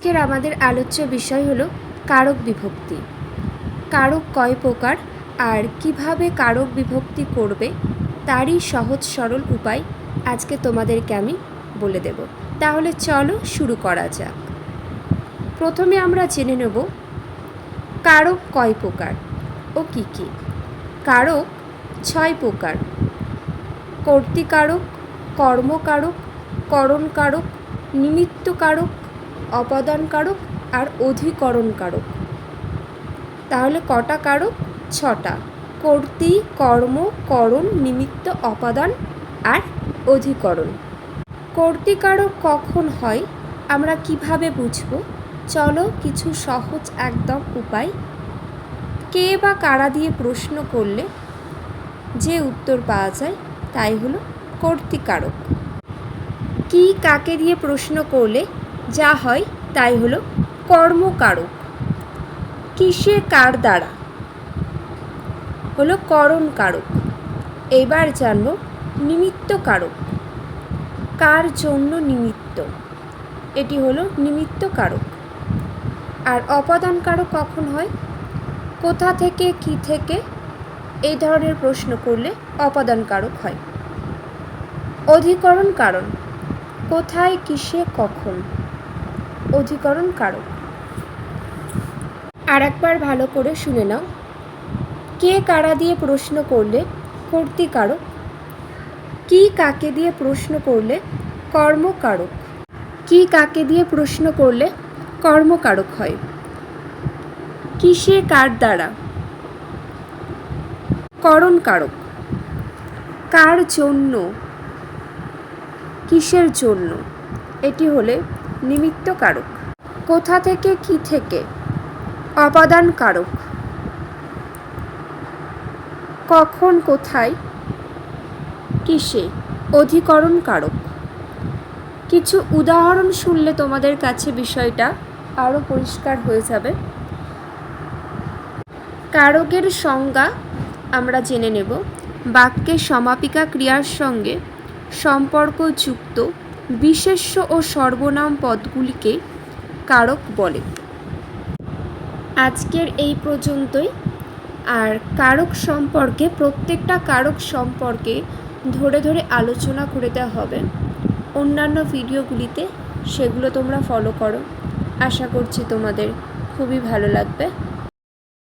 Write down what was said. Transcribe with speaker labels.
Speaker 1: আজকের আমাদের আলোচ্য বিষয় হলো কারক বিভক্তি। কারক কয় প্রকার আর কীভাবে কারক বিভক্তি করবে তারই সহজ সরল উপায় আজকে তোমাদেরকে আমি বলে দেব। তাহলে চলো শুরু করা যাক। প্রথমে আমরা জেনে নেব কারক কয় প্রকার ও কী কী। কারক ছয় প্রকার। কর্তিকারক, কর্মকারক, করণকারক, নিমিত্তকারক অপাদানকারক আর অধিকরণকারক। তাহলে কটা কারক? ছটা। কর্তি, কর্ম, করণ নিমিত্ত অপাদান আর অধিকরণ। কর্তিকারক কখন হয়? আমরা কীভাবে বুঝব? চলো কিছু সহজ একদম উপায়। কে বা কারা দিয়ে প্রশ্ন করলে যে উত্তর পাওয়া যায়, তাই হলো কর্তিকারক। কি কাকে দিয়ে প্রশ্ন করলে যা হয় তাই হলো কর্মকারক। কিসে কার দ্বারা? হলো করণ কারক এবার জানব নিমিত্ত কারক কার জন্য নিমিত্ত? এটি হলো নিমিত্ত কারক আর অপাদান কারক কখন হয়? কোথা থেকে, কি থেকে? এই ধরনের প্রশ্ন করলে অপাদান কারক হয়। অধিকরণ কারণ। কোথায়, কিসে, কখন? অধিকরণ কারক। আর একবার ভালো করে শুনে নাও। কে কারা দিয়ে প্রশ্ন করলে কর্তিকারক কি কাকে দিয়ে প্রশ্ন করলে কর্মকারক কি কাকে দিয়ে প্রশ্ন করলে কর্মকারক হয়? কিসে কার দ্বারা? করণ কারক। কার জন্য? কিসের জন্য? এটি হলে নিমিত্ত কারক। কোথা থেকে কি থেকে? অপাদান কারক। কখন, কোথায়? কিসে? অধিকরণ কারক। কিছু উদাহরণ শুনলে তোমাদের কাছে বিষয়টা আরও পরিষ্কার হয়ে যাবে। কারকের সংজ্ঞা আমরা জেনে নেব। বাক্যে সমাপিকা ক্রিয়ার সঙ্গে সম্পর্কযুক্ত বিশেষ্য ও সর্বনাম পদগুলিকে কারক বলে। আজকের এই পর্যন্তই। আর কারক সম্পর্কে, প্রত্যেকটা কারক সম্পর্কে ধরে ধরে আলোচনা করে দেওয়া হবে। অন্যান্য ভিডিওগুলিতে সেগুলো তোমরা ফলো করো। আশা করছি তোমাদের খুবই ভালো লাগবে।